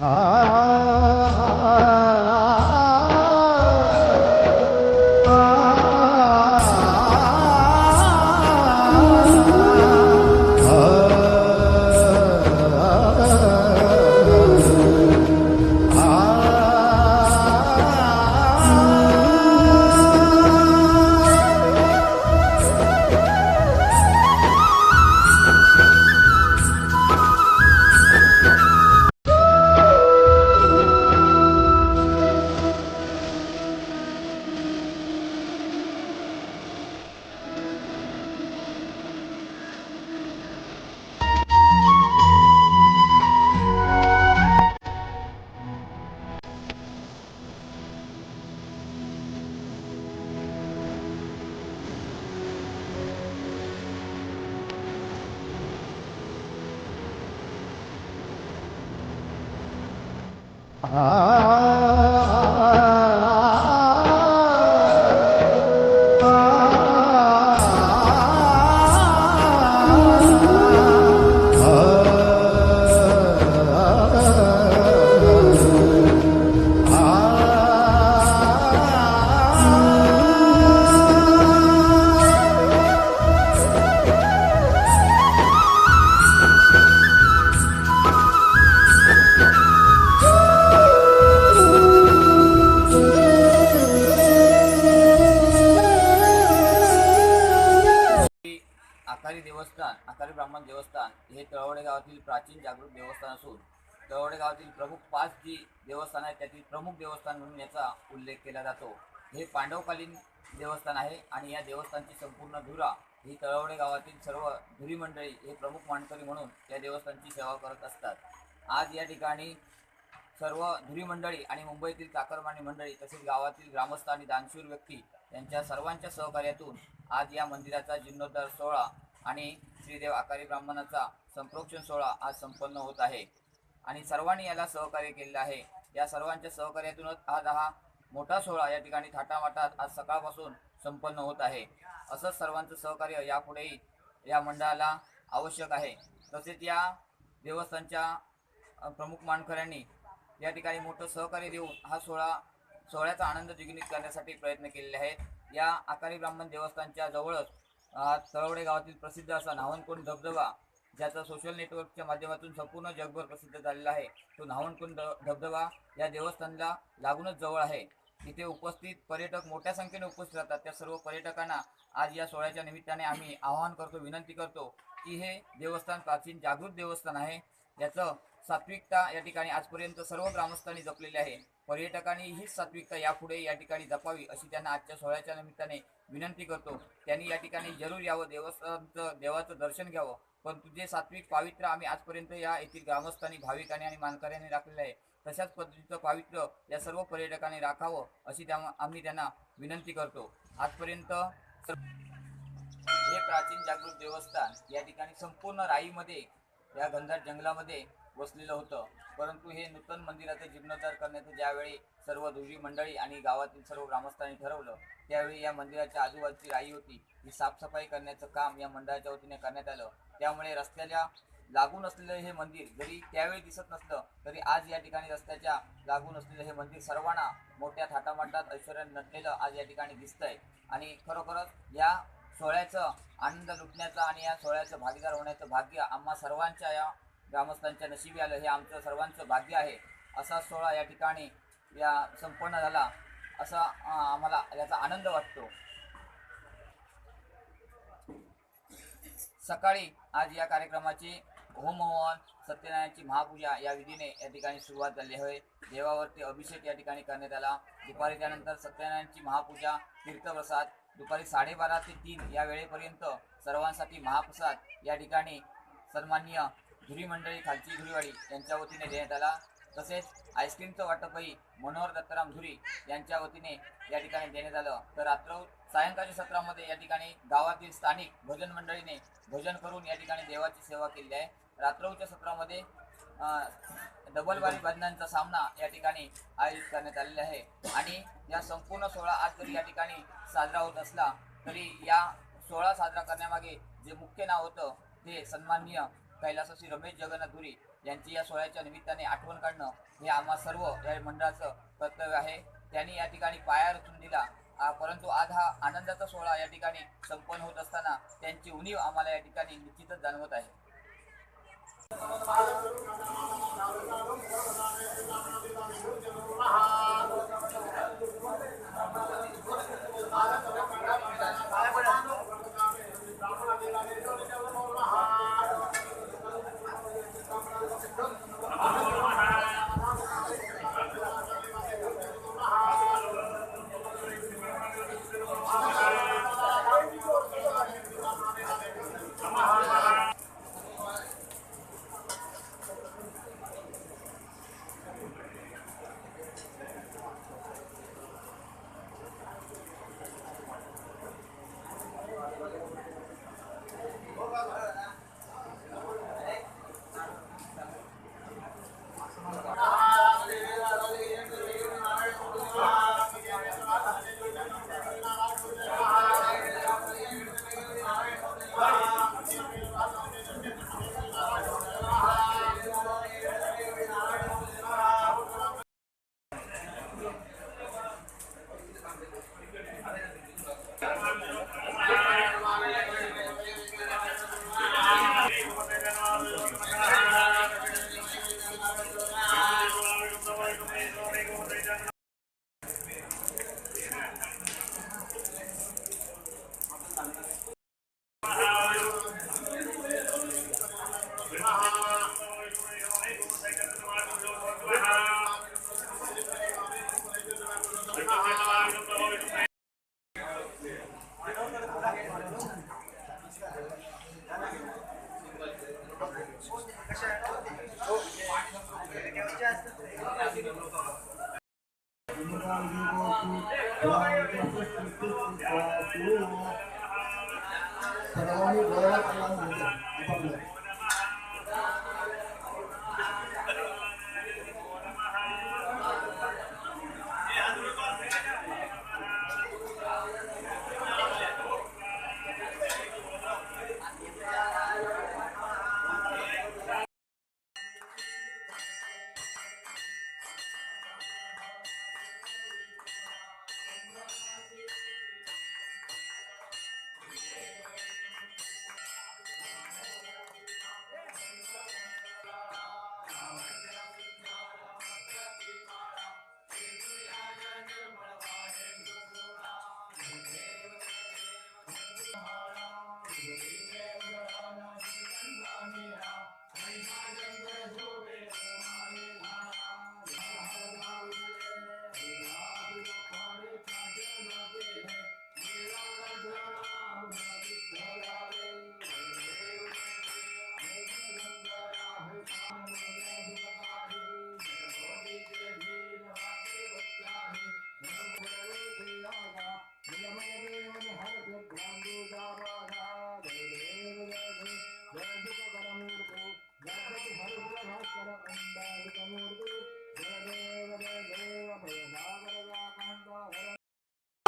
啊 हे देवस्थान आहे आणि या देवस्थानची संपूर्ण धुरा ही तळवडे गावातील सर्व धुरी मंडळी हे प्रमुख मानकरी म्हणून या देवस्थानची सेवा करत असतात. आज या ठिकाणी सर्व धुरी मंडळी आणि मुंबईतील चाकरमानी मंडळी तसेच गावातील ग्रामस्थ आणि दानशूर व्यक्ती यांच्या सर्वांच्या सहकार्यातून आज या मंदिराचा जीर्णोद्धार सोहळा आणि श्रीदेव आकारी ब्राह्मणाचा संप्रोक्षण सोहळा आज संपन्न होत आहे. आणि सर्वांनी याला सहकार्य केलेलं आहे. या सर्वांच्या सहकार्यातूनच आज हा मोठा सोहळा या ठिकाणी थाटामाटात आज सकाळपासून संपन्न होत आहे. असंच सर्वांचं सहकार्य यापुढेही या मंडळाला आवश्यक आहे. तसेच या देवस्थानच्या प्रमुख मानकऱ्यांनी या ठिकाणी मोठं सहकार्य देऊन हा सोहळा सोहळ्याचा आनंद द्विगुणित करण्यासाठी प्रयत्न केलेले आहेत. या आकारी ब्राह्मण देवस्थानच्या जवळच तळवडे गावातील प्रसिद्ध असा नावणकोंड धबधबा ज्याचा सोशल नेटवर्कच्या माध्यमातून संपूर्ण जगभर प्रसिद्ध झालेला आहे. तो नावणकुंड धबधबा या देवस्थानला लागूनच जवळ आहे. इथे उपस्थित पर्यटक मोठ्या संख्येने उपस्थित राहतात. त्या सर्व पर्यटकांना आज या सोहळ्याच्या निमित्ताने आम्ही आवाहन करतो विनंती करतो की हे देवस्थान प्राचीन जागृत देवस्थान आहे. याचं सात्विकता या ठिकाणी आजपर्यंत सर्व ग्रामस्थांनी जपलेली आहे. पर्यटकांनी हीच सात्विकता यापुढे या ठिकाणी जपावी अशी त्यांना आजच्या सोहळ्याच्या निमित्ताने विनंती करतो. त्यांनी या ठिकाणी जरूर यावं देवस्थानचं देवाचं दर्शन घ्यावं. परंतु जे सात्विक पावित्र्य आम्ही आजपर्यंत या येथील ग्रामस्थांनी भाविकांनी आणि मानकऱ्यांनी राखलेलं आहे तशाच पद्धतीचं पावित्र्य या सर्व पर्यटकांनी राखावं अशी त्या आम्ही त्यांना विनंती करतो. आजपर्यंत हे प्राचीन जागृत देवस्थान या ठिकाणी संपूर्ण राईमध्ये या गंधार जंगलामध्ये वसलेलं होतं. परंतु हे नूतन मंदिराचे जीर्णोद्धार करण्याचं ज्यावेळी सर्व दुरी मंडळी आणि गावातील सर्व ग्रामस्थांनी ठरवलं त्यावेळी या मंदिराच्या आजूबाजूची राई होती. ही साफसफाई करण्याचं काम या मंडळाच्या वतीने करण्यात आलं. त्यामुळे रस्त्याच्या लागून असलेलं हे मंदिर जरी त्यावेळी दिसत नसलं तरी आज या ठिकाणी रस्त्याच्या लागून असलेलं हे मंदिर सर्वांना मोठ्या थाटामाटात ऐश्वर्याने नटलेलं आज या ठिकाणी दिसतंय. आणि खरोखरच या सोहळ्याचं आनंद लुटण्याचं आणि या सोहळ्याचं भागीदार होण्याचं भाग्य आम्हा सर्वांच्या या ग्रामस्थांच्या नशिबी आलं हे आमचं सर्वांचं भाग्य आहे. असा सोहळा या ठिकाणी या संपन्न झाला असा आम्हाला याचा आनंद वाटतो. सकाळी आज या कार्यक्रमाची होमहवन सत्यनारायणची महापूजा या विधीने या ठिकाणी सुरुवात झाली आहे. देवावरती अभिषेक या ठिकाणी करण्यात आला. दुपारी त्यानंतर सत्यनारायणची महापूजा तीर्थप्रसाद दुपारी साडेबारा ते तीन या वेळेपर्यंत सर्वांसाठी महाप्रसाद या ठिकाणी सन्माननीय धुरी मंडळी खालची धुरीवाडी यांच्या वतीने देण्यात आला. तसेच आईस्क्रीमचं वाटपही मनोहर दत्ताराम धुरी यांच्या वतीने या ठिकाणी देण्यात आलं. तर रात्र सायंकाळच्या सत्रामध्ये या ठिकाणी गावातील स्थानिक भजन मंडळीने भजन करून या ठिकाणी देवाची सेवा केली आहे. रात्रौच्या सत्रामध्ये डबल डबलबारी बंधनांचा सामना या ठिकाणी आयोजित करण्यात आलेला आहे. आणि या संपूर्ण सोहळा आज जरी या ठिकाणी साजरा होत असला तरी या सोहळा साजरा करण्यामागे जे मुख्य नाव होतं ते सन्माननीय कैलासाशी रमेश जगन्नाथ धुरी यांची या सोहळ्याच्या निमित्ताने आठवण काढणं हे आम्हा सर्व या मंडळाचं कर्तव्य आहे. त्यांनी या ठिकाणी पाया रचून दिला. परंतु आज हा आनंदाचा सोहळा या ठिकाणी संपन्न होत असताना त्यांची उणीव आम्हाला या ठिकाणी निश्चितच जाणवत आहे.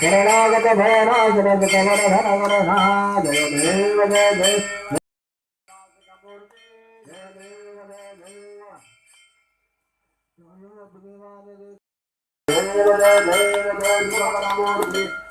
శరణాగత భయనాశనగత వరధన వరణ జయ దేవ జయ దేవ Thank you.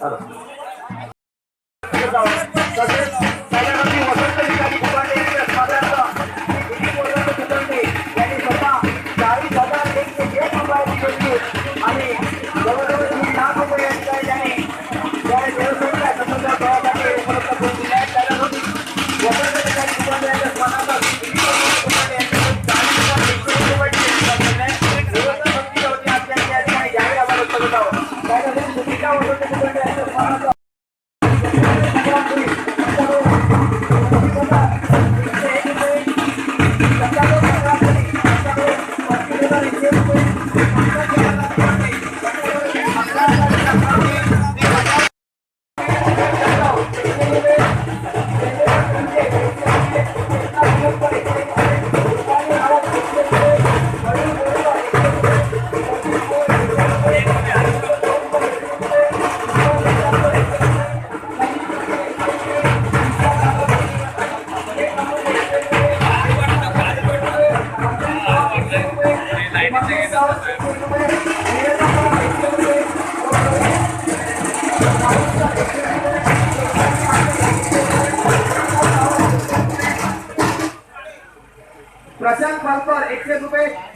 啊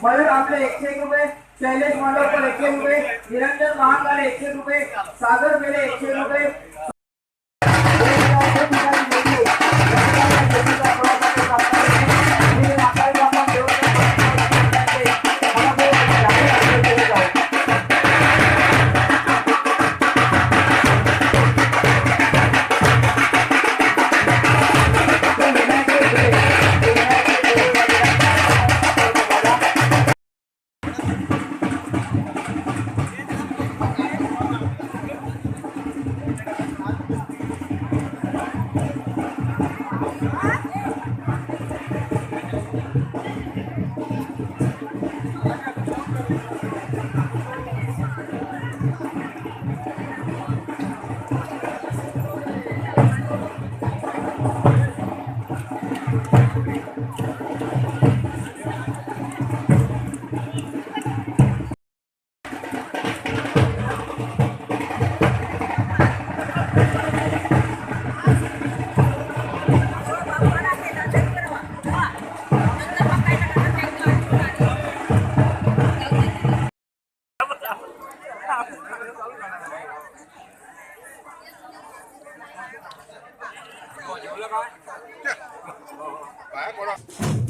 मयूर आपले एकशे एक रुपये शैलेश मांडवकर एकशे रुपये निरंजन महाकाले एकशे रुपये सागर मेले एकशे रुपये 来过来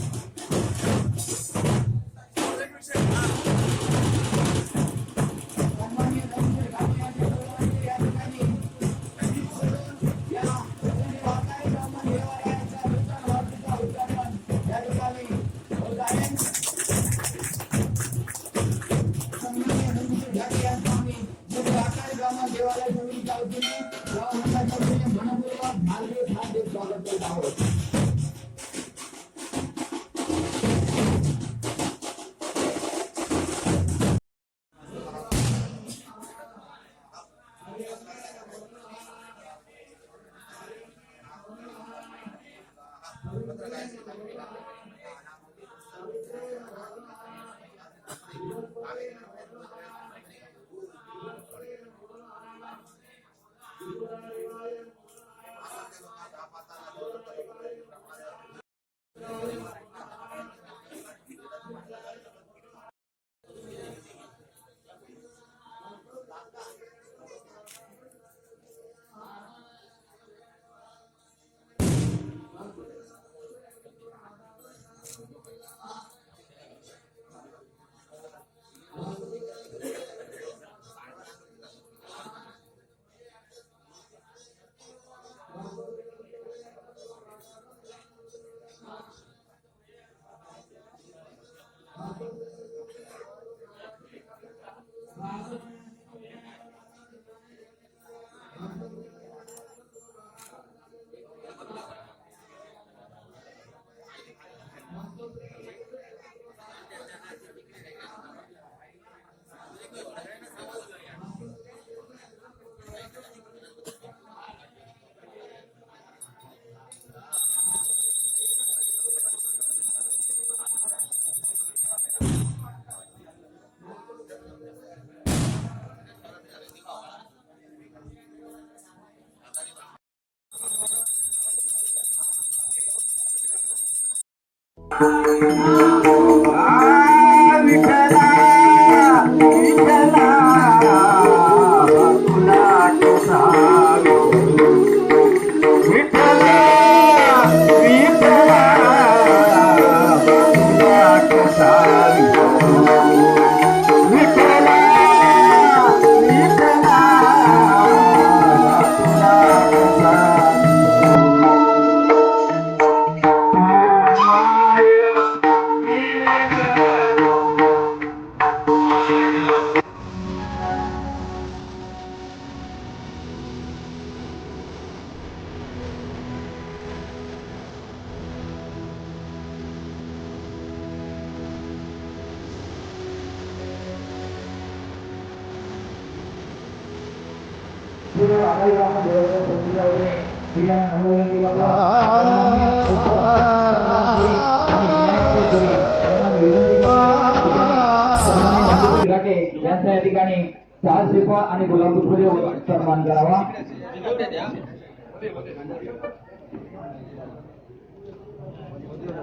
Bye.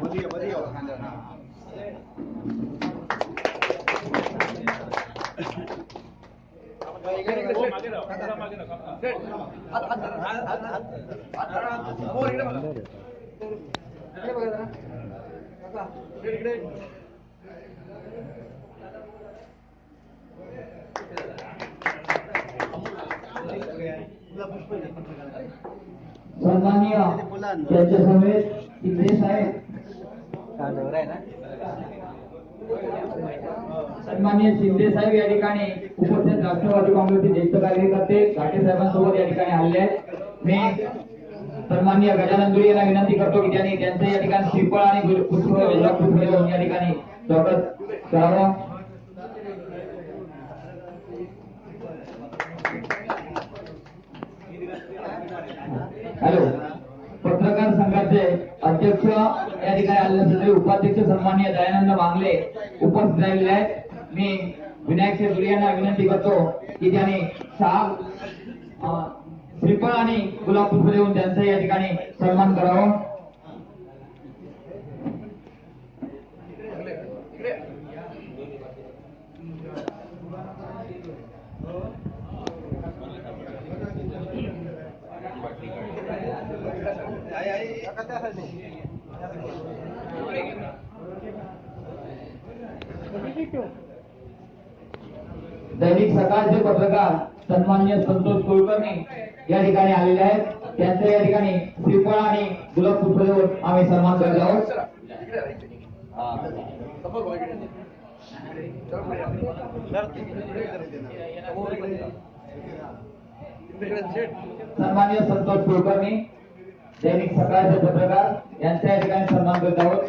ਵਧੀਆ ਵਧੀਆ ਖਾਂਦਾ ਨਾ ಸನ್ಮಾನ್ಯ त्यांच्या समेत इथे साहेब सन्माननीय शिंदे साहेब या ठिकाणी उपस्थित राष्ट्रवादी काँग्रेसचे ज्येष्ठ कार्यकर्ते घाटे साहेबांसोबत या ठिकाणी आले आहेत मी सन्माननीय गजानन दुरी यांना विनंती करतो की त्यांनी त्यांचं या ठिकाणी श्रीफळ आणि पुष्प या ठिकाणी स्वागत करावं हॅलो पत्रकार संघाचे अध्यक्ष या ठिकाणी आले असले उपाध्यक्ष सन्माननीय दयानंद मांगले उपस्थित राहिलेले आहेत. मी विनायक शेजुरी यांना विनंती करतो की त्यांनी सहा श्रीफळ आणि गुलाब पुष्प देऊन त्यांचा या ठिकाणी सन्मान करावा. दैनिक सकाळचे पत्रकार सन्मान्य संतोष कुलकर्णी या ठिकाणी आलेले आहेत. त्यांच्या या ठिकाणी श्रीफळ आणि गुलाब पुष्प देऊन आम्ही सन्मान करत आहोत. सन्मान्य संतोष कुलकर्णी दैनिक सकाळचे पत्रकार यांच्या या ठिकाणी सन्मान करत आहोत.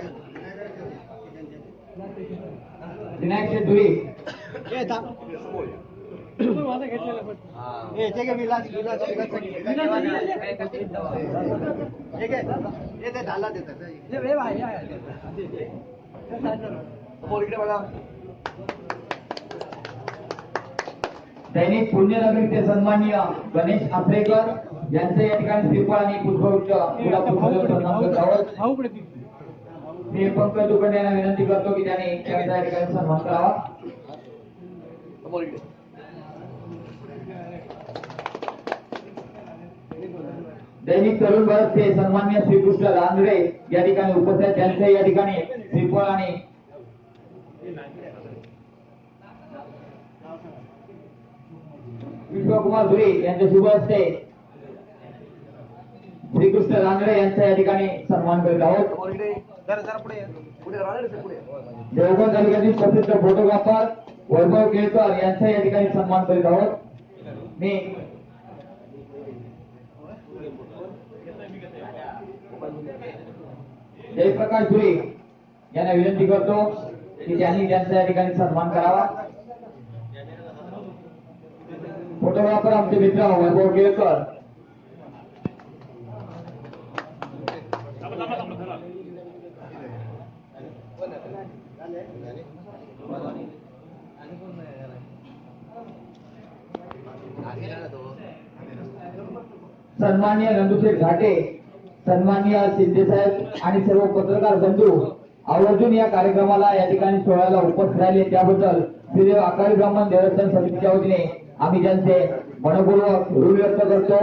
विनायक शेट्टी दैनिक पुण्यनगरीचे सन्माननीय गणेश आफरेकर यांचे या ठिकाणी श्रीफळ आणि आहोत मी पंकज उकडे यांना विनंती करतो की त्यांनी या ठिकाणी सन्मान करावा. दैनिक तरुण भारतचे सन्मान्य श्रीकृष्ण रांजडे या ठिकाणी उपस्थित. त्यांचे या ठिकाणी श्रीफळ आणि विश्वकुमार धुरे यांच्या शुभ हस्ते श्रीकृष्ण रांगडे यांचा या ठिकाणी सन्मान करीत आहोत. देवगड तालुक्यातील प्रसिद्ध फोटोग्राफर वैभव केळकर यांचा या ठिकाणी सन्मान करीत आहोत. मी जयप्रकाश धुरे यांना विनंती करतो की त्यांनी त्यांचा या ठिकाणी सन्मान करावा. फोटोग्राफर आमचे मित्र वैभव केळकर सन्माननीय नंदुशेठ घाटे सन्माननीय शिंदे आणि सर्व पत्रकार बंधू आवर्जून या कार्यक्रमाला या ठिकाणी सोहळ्याला उपस्थित राहिले. त्याबद्दल श्रीदेव आकाळी ब्राह्मण देवस्थान समितीच्या वतीने आम्ही त्यांचे मनपूर्वक ऋण व्यक्त करतो